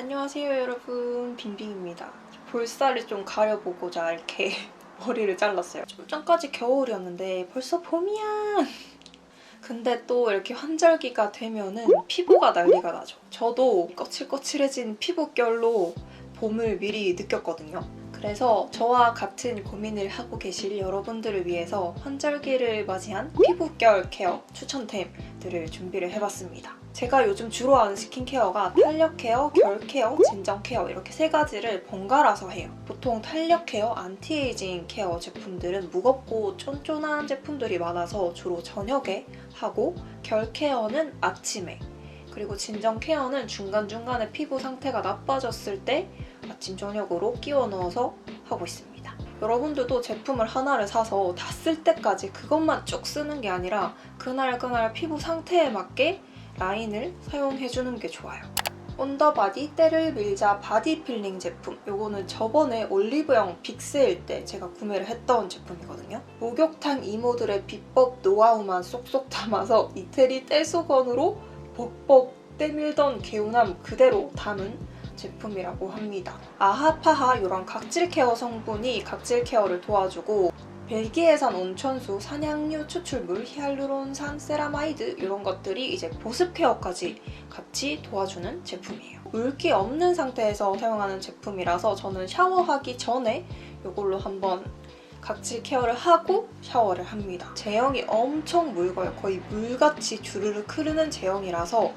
안녕하세요 여러분. 빙빙입니다. 볼살을 좀 가려보고자 이렇게 머리를 잘랐어요. 좀 전까지 겨울이었는데 벌써 봄이야. 근데 또 이렇게 환절기가 되면은 피부가 난리가 나죠. 저도 거칠거칠해진 피부결로 봄을 미리 느꼈거든요. 그래서 저와 같은 고민을 하고 계실 여러분들을 위해서 환절기를 맞이한 피부결 케어 추천템 들을 준비를 해봤습니다. 제가 요즘 주로 하는 스킨케어가 탄력 케어, 결 케어, 진정 케어 이렇게 세 가지를 번갈아서 해요. 보통 탄력 케어, 안티에이징 케어 제품들은 무겁고 쫀쫀한 제품들이 많아서 주로 저녁에 하고 결 케어는 아침에 그리고 진정 케어는 중간중간에 피부 상태가 나빠졌을 때 아침 저녁으로 끼워 넣어서 하고 있습니다. 여러분들도 제품을 하나를 사서 다 쓸 때까지 그것만 쭉 쓰는 게 아니라 그날 그날 피부 상태에 맞게 라인을 사용해주는 게 좋아요. 온더바디 때를 밀자 바디 필링 제품 요거는 저번에 올리브영 빅세일 때 제가 구매를 했던 제품이거든요 목욕탕 이모들의 비법 노하우만 쏙쏙 담아서 이태리 떼수건으로 벅벅 때밀던 개운함 그대로 담은 제품이라고 합니다 아하 파하 이런 각질 케어 성분이 각질 케어를 도와주고 벨기에산 온천수, 산양류 추출물, 히알루론산, 세라마이드 이런 것들이 이제 보습 케어까지 같이 도와주는 제품이에요. 물기 없는 상태에서 사용하는 제품이라서 저는 샤워하기 전에 이걸로 한번 각질 케어를 하고 샤워를 합니다. 제형이 엄청 묽어요. 거의 물같이 주르르 흐르는 제형이라서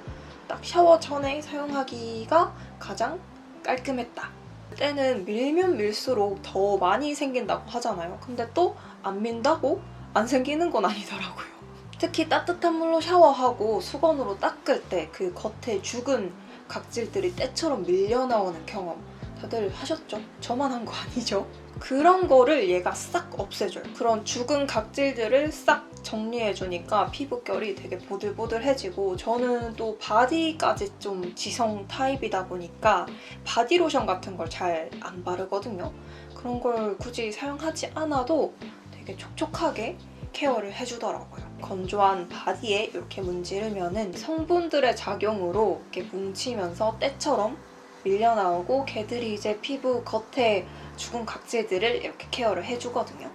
딱 샤워 전에 사용하기가 가장 깔끔했다. 때는 밀면 밀수록 더 많이 생긴다고 하잖아요. 근데 또 안 민다고 안 생기는 건 아니더라고요. 특히 따뜻한 물로 샤워하고 수건으로 닦을 때 그 겉에 죽은 각질들이 때처럼 밀려 나오는 경험 다들 하셨죠? 저만 한 거 아니죠? 그런 거를 얘가 싹 없애줘요. 그런 죽은 각질들을 싹 정리해주니까 피부결이 되게 보들보들해지고 저는 또 바디까지 좀 지성 타입이다 보니까 바디로션 같은 걸 잘 안 바르거든요. 그런 걸 굳이 사용하지 않아도 되게 촉촉하게 케어를 해주더라고요. 건조한 바디에 이렇게 문지르면은 성분들의 작용으로 이렇게 뭉치면서 때처럼 밀려 나오고 걔들이 이제 피부 겉에 죽은 각질들을 이렇게 케어를 해주거든요.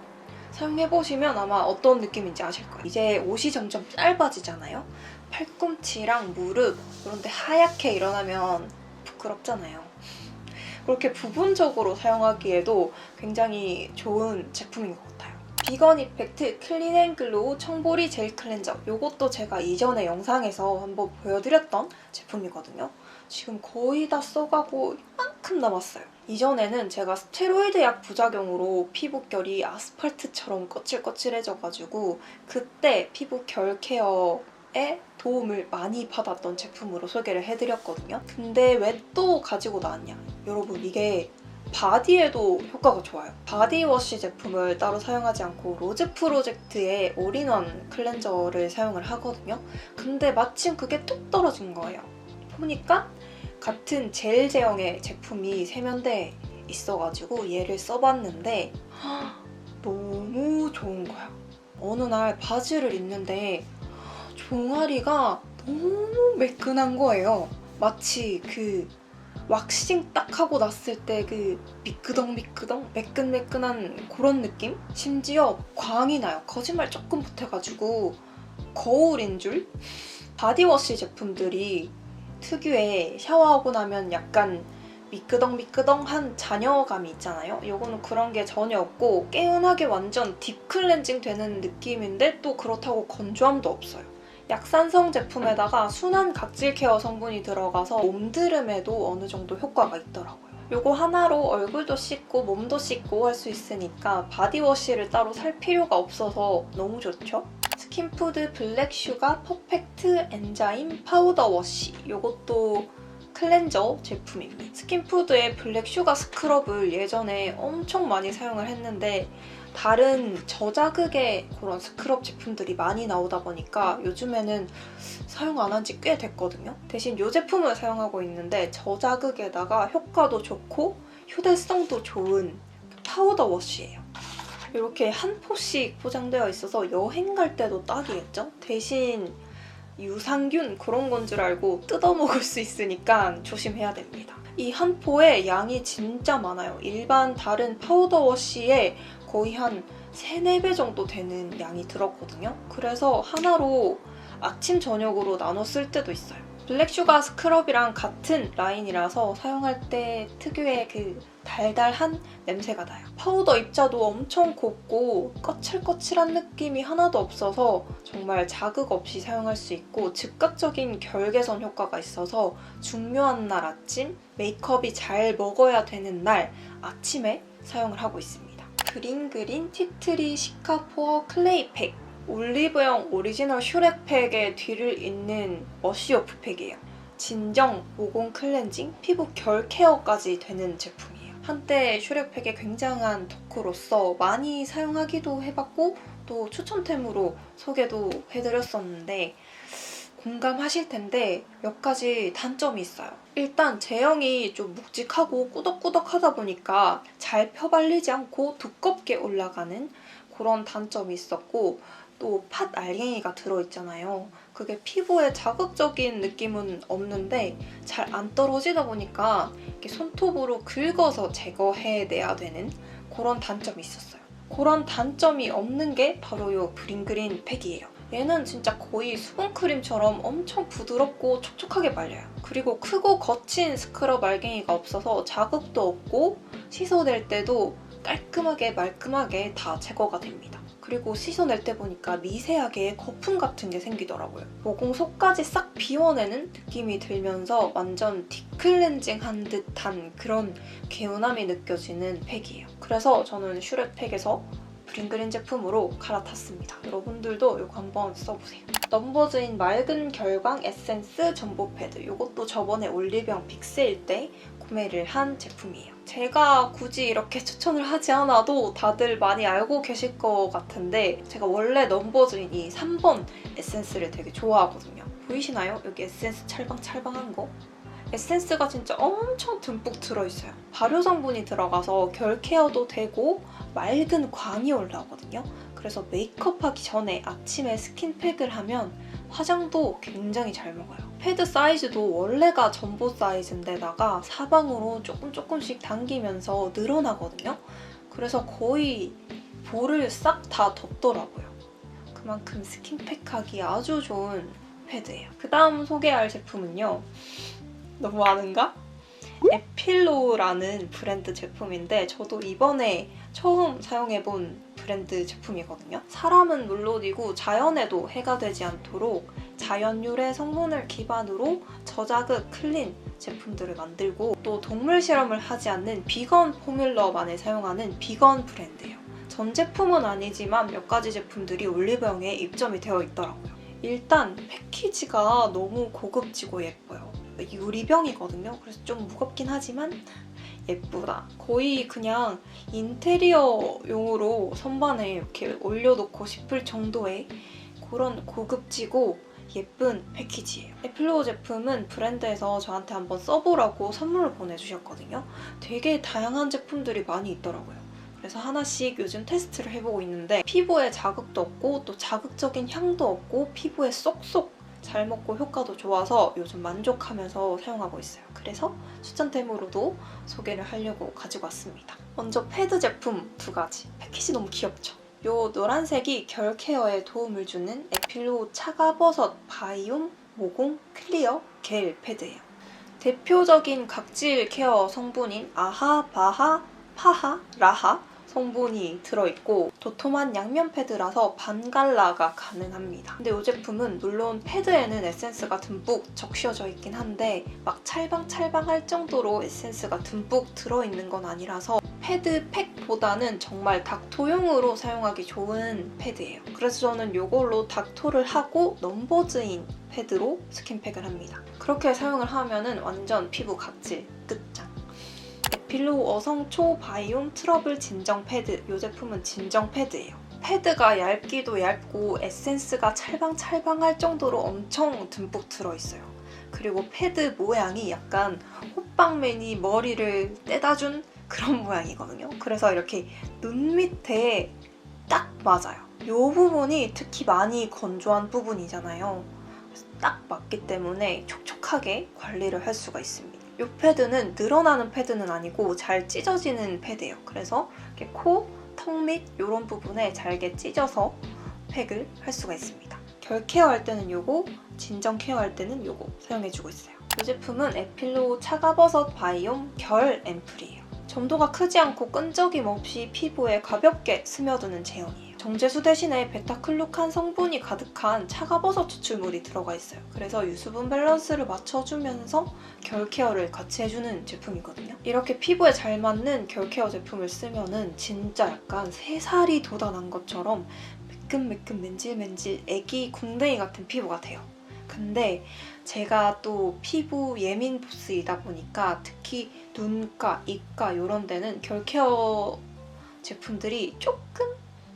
사용해보시면 아마 어떤 느낌인지 아실 거예요. 이제 옷이 점점 짧아지잖아요. 팔꿈치랑 무릎 이런 데 하얗게 일어나면 부끄럽잖아요. 그렇게 부분적으로 사용하기에도 굉장히 좋은 제품인 것 같아요. 비건 이펙트 클린 앤 글로우 청보리 젤 클렌저 이것도 제가 이전에 영상에서 한번 보여드렸던 제품이거든요. 지금 거의 다 써가고 이만큼 남았어요. 이전에는 제가 스테로이드 약 부작용으로 피부결이 아스팔트처럼 거칠거칠해져가지고 그때 피부 결 케어에 도움을 많이 받았던 제품으로 소개를 해드렸거든요. 근데 왜 또 가지고 나왔냐? 여러분 이게 바디에도 효과가 좋아요. 바디워시 제품을 따로 사용하지 않고 로즈 프로젝트의 올인원 클렌저를 사용을 하거든요. 근데 마침 그게 뚝 떨어진 거예요. 보니까 같은 젤 제형의 제품이 세면대에 있어가지고 얘를 써봤는데 너무 좋은 거야. 어느 날 바지를 입는데 종아리가 너무 매끈한 거예요. 마치 그 왁싱 딱 하고 났을 때 그 미끄덩미끄덩 매끈매끈한 그런 느낌? 심지어 광이 나요. 거짓말 조금 보태가지고 거울인 줄? 바디워시 제품들이 특유의 샤워하고 나면 약간 미끄덩미끄덩한 잔여감이 있잖아요. 이거는 그런 게 전혀 없고 개운하게 완전 딥클렌징 되는 느낌인데 또 그렇다고 건조함도 없어요. 약산성 제품에다가 순한 각질 케어 성분이 들어가서 몸드름에도 어느 정도 효과가 있더라고요. 이거 하나로 얼굴도 씻고 몸도 씻고 할 수 있으니까 바디워시를 따로 살 필요가 없어서 너무 좋죠? 스킨푸드 블랙슈가 퍼펙트 엔자임 파우더 워시 이것도 클렌저 제품입니다. 스킨푸드의 블랙슈가 스크럽을 예전에 엄청 많이 사용을 했는데 다른 저자극의 그런 스크럽 제품들이 많이 나오다 보니까 요즘에는 사용 안 한 지 꽤 됐거든요. 대신 이 제품을 사용하고 있는데 저자극에다가 효과도 좋고 휴대성도 좋은 파우더 워시예요. 이렇게 한 포씩 포장되어 있어서 여행 갈 때도 딱이겠죠? 대신 유산균 그런 건 줄 알고 뜯어먹을 수 있으니까 조심해야 됩니다. 이 한 포에 양이 진짜 많아요. 일반 다른 파우더 워시에 거의 한 3, 4배 정도 되는 양이 들었거든요. 그래서 하나로 아침, 저녁으로 나눠 쓸 때도 있어요. 블랙슈가 스크럽이랑 같은 라인이라서 사용할 때 특유의 그 달달한 냄새가 나요. 파우더 입자도 엄청 곱고 거칠거칠한 느낌이 하나도 없어서 정말 자극 없이 사용할 수 있고 즉각적인 결개선 효과가 있어서 중요한 날 아침 메이크업이 잘 먹어야 되는 날 아침에 사용을 하고 있습니다. 그린그린 티트리 시카포어 클레이 팩 올리브영 오리지널 슈렉팩의 뒤를 잇는 워시오프 팩이에요. 진정, 모공 클렌징, 피부 결 케어까지 되는 제품이에요. 한때 슈렉팩의 굉장한 덕후로서 많이 사용하기도 해봤고 또 추천템으로 소개도 해드렸었는데 공감하실 텐데 몇 가지 단점이 있어요. 일단 제형이 좀 묵직하고 꾸덕꾸덕하다 보니까 잘 펴발리지 않고 두껍게 올라가는 그런 단점이 있었고 또 팥 알갱이가 들어있잖아요. 그게 피부에 자극적인 느낌은 없는데 잘 안 떨어지다 보니까 손톱으로 긁어서 제거해내야 되는 그런 단점이 있었어요. 그런 단점이 없는 게 바로 이 브링그린 팩이에요. 얘는 진짜 거의 수분크림처럼 엄청 부드럽고 촉촉하게 발려요. 그리고 크고 거친 스크럽 알갱이가 없어서 자극도 없고 씻어낼 때도 깔끔하게 말끔하게 다 제거가 됩니다. 그리고 씻어낼 때 보니까 미세하게 거품 같은 게 생기더라고요. 모공 속까지 싹 비워내는 느낌이 들면서 완전 딥클렌징한 듯한 그런 개운함이 느껴지는 팩이에요. 그래서 저는 슈렉팩에서 브링그린 제품으로 갈아탔습니다. 여러분들도 이거 한번 써보세요. 넘버즈인 맑은 결광 에센스 전보 패드. 이것도 저번에 올리브영 빅세일 때 구매를 한 제품이에요. 제가 굳이 이렇게 추천을 하지 않아도 다들 많이 알고 계실 것 같은데 제가 원래 넘버즈인 이 3번 에센스를 되게 좋아하거든요. 보이시나요? 여기 에센스 찰방찰방한 거? 에센스가 진짜 엄청 듬뿍 들어있어요. 발효 성분이 들어가서 결 케어도 되고 맑은 광이 올라오거든요. 그래서 메이크업 하기 전에 아침에 스킨팩을 하면 화장도 굉장히 잘 먹어요. 패드 사이즈도 원래가 전보 사이즈인데다가 사방으로 조금 조금씩 당기면서 늘어나거든요. 그래서 거의 볼을 싹 다 덮더라고요. 그만큼 스킨팩하기 아주 좋은 패드예요. 그 다음 소개할 제품은요. 너무 아는가? 에필로라는 브랜드 제품인데 저도 이번에 처음 사용해본 브랜드 제품이거든요. 사람은 물론이고 자연에도 해가 되지 않도록 자연 유래 성분을 기반으로 저자극 클린 제품들을 만들고 또 동물 실험을 하지 않는 비건 포뮬러만을 사용하는 비건 브랜드예요. 전 제품은 아니지만 몇 가지 제품들이 올리브영에 입점이 되어 있더라고요. 일단 패키지가 너무 고급지고 예뻐요. 유리병이거든요. 그래서 좀 무겁긴 하지만 예쁘다. 거의 그냥 인테리어용으로 선반에 이렇게 올려놓고 싶을 정도의 그런 고급지고 예쁜 패키지예요. 애플로우 제품은 브랜드에서 저한테 한번 써보라고 선물을 보내주셨거든요. 되게 다양한 제품들이 많이 있더라고요. 그래서 하나씩 요즘 테스트를 해보고 있는데 피부에 자극도 없고 또 자극적인 향도 없고 피부에 쏙쏙 잘 먹고 효과도 좋아서 요즘 만족하면서 사용하고 있어요. 그래서 추천템으로도 소개를 하려고 가지고 왔습니다. 먼저 패드 제품 두 가지. 패키지 너무 귀엽죠? 요 노란색이 결 케어에 도움을 주는 에필로 차가버섯 바이옴 모공 클리어 겔 패드예요. 대표적인 각질 케어 성분인 아하, 바하, 파하, 라하 성분이 들어있고 도톰한 양면 패드라서 반갈라가 가능합니다. 근데 이 제품은 물론 패드에는 에센스가 듬뿍 적셔져 있긴 한데 막 찰방찰방 할 정도로 에센스가 듬뿍 들어있는 건 아니라서 패드 팩보다는 정말 닥토용으로 사용하기 좋은 패드예요. 그래서 저는 이걸로 닥토를 하고 넘버즈인 패드로 스킨팩을 합니다. 그렇게 사용을 하면 은 완전 피부 각질 끝장. 에필로우 어성 초 바이옴 트러블 진정 패드. 이 제품은 진정 패드예요. 패드가 얇기도 얇고 에센스가 찰방찰방할 정도로 엄청 듬뿍 들어있어요. 그리고 패드 모양이 약간 호빵맨이 머리를 떼다준 그런 모양이거든요. 그래서 이렇게 눈 밑에 딱 맞아요. 이 부분이 특히 많이 건조한 부분이잖아요. 딱 맞기 때문에 촉촉하게 관리를 할 수가 있습니다. 이 패드는 늘어나는 패드는 아니고 잘 찢어지는 패드예요. 그래서 이렇게 코, 턱 밑 이런 부분에 잘게 찢어서 팩을 할 수가 있습니다. 결 케어할 때는 요거, 진정 케어할 때는 요거 사용해주고 있어요. 이 제품은 에필로 차가버섯 바이옴 결 앰플이에요. 점도가 크지 않고 끈적임 없이 피부에 가볍게 스며드는 제형이에요. 정제수 대신에 베타클루칸 성분이 가득한 차가버섯 추출물이 들어가 있어요. 그래서 유수분 밸런스를 맞춰주면서 결 케어를 같이 해주는 제품이거든요. 이렇게 피부에 잘 맞는 결 케어 제품을 쓰면은 진짜 약간 세 살이 돋아난 것처럼 매끈매끈 맨질맨질 애기 궁뎅이 같은 피부가 돼요. 근데 제가 또 피부 예민 보스이다 보니까 특히 눈가, 입가 이런 데는 결 케어 제품들이 조금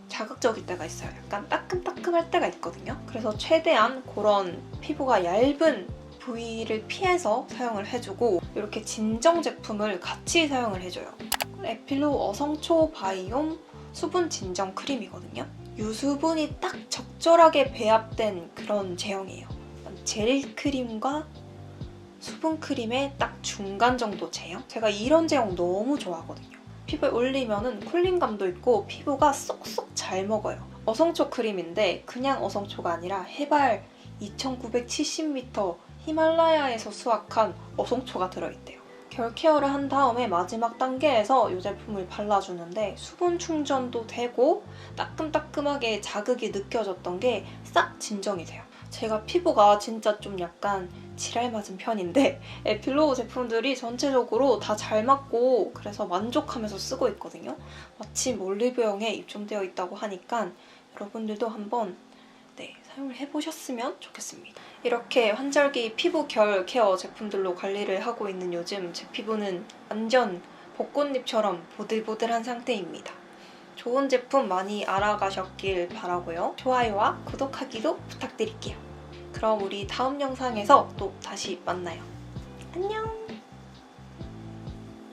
자극적일 때가 있어요. 약간 따끔따끔할 때가 있거든요. 그래서 최대한 그런 피부가 얇은 부위를 피해서 사용을 해주고 이렇게 진정 제품을 같이 사용을 해줘요. 에필로 어성초 바이옴 수분 진정 크림이거든요. 유수분이 딱 적절하게 배합된 그런 제형이에요. 젤 크림과 수분 크림의 딱 중간 정도 제형? 제가 이런 제형 너무 좋아하거든요. 피부에 올리면은 쿨링감도 있고 피부가 쏙쏙 잘 먹어요. 어성초 크림인데 그냥 어성초가 아니라 해발 2970m 히말라야에서 수확한 어성초가 들어있대요. 결 케어를 한 다음에 마지막 단계에서 이 제품을 발라주는데 수분 충전도 되고 따끔따끔하게 자극이 느껴졌던 게 싹 진정이 돼요. 제가 피부가 진짜 좀 약간 지랄 맞은 편인데 에필로 제품들이 전체적으로 다 잘 맞고 그래서 만족하면서 쓰고 있거든요. 마침 올리브영에 입점되어 있다고 하니까 여러분들도 한번 네, 사용을 해보셨으면 좋겠습니다. 이렇게 환절기 피부 결 케어 제품들로 관리를 하고 있는 요즘 제 피부는 완전 벚꽃잎처럼 보들보들한 상태입니다. 좋은 제품 많이 알아가셨길 바라고요. 좋아요와 구독하기도 부탁드릴게요. 그럼 우리 다음 영상에서 또 다시 만나요. 안녕!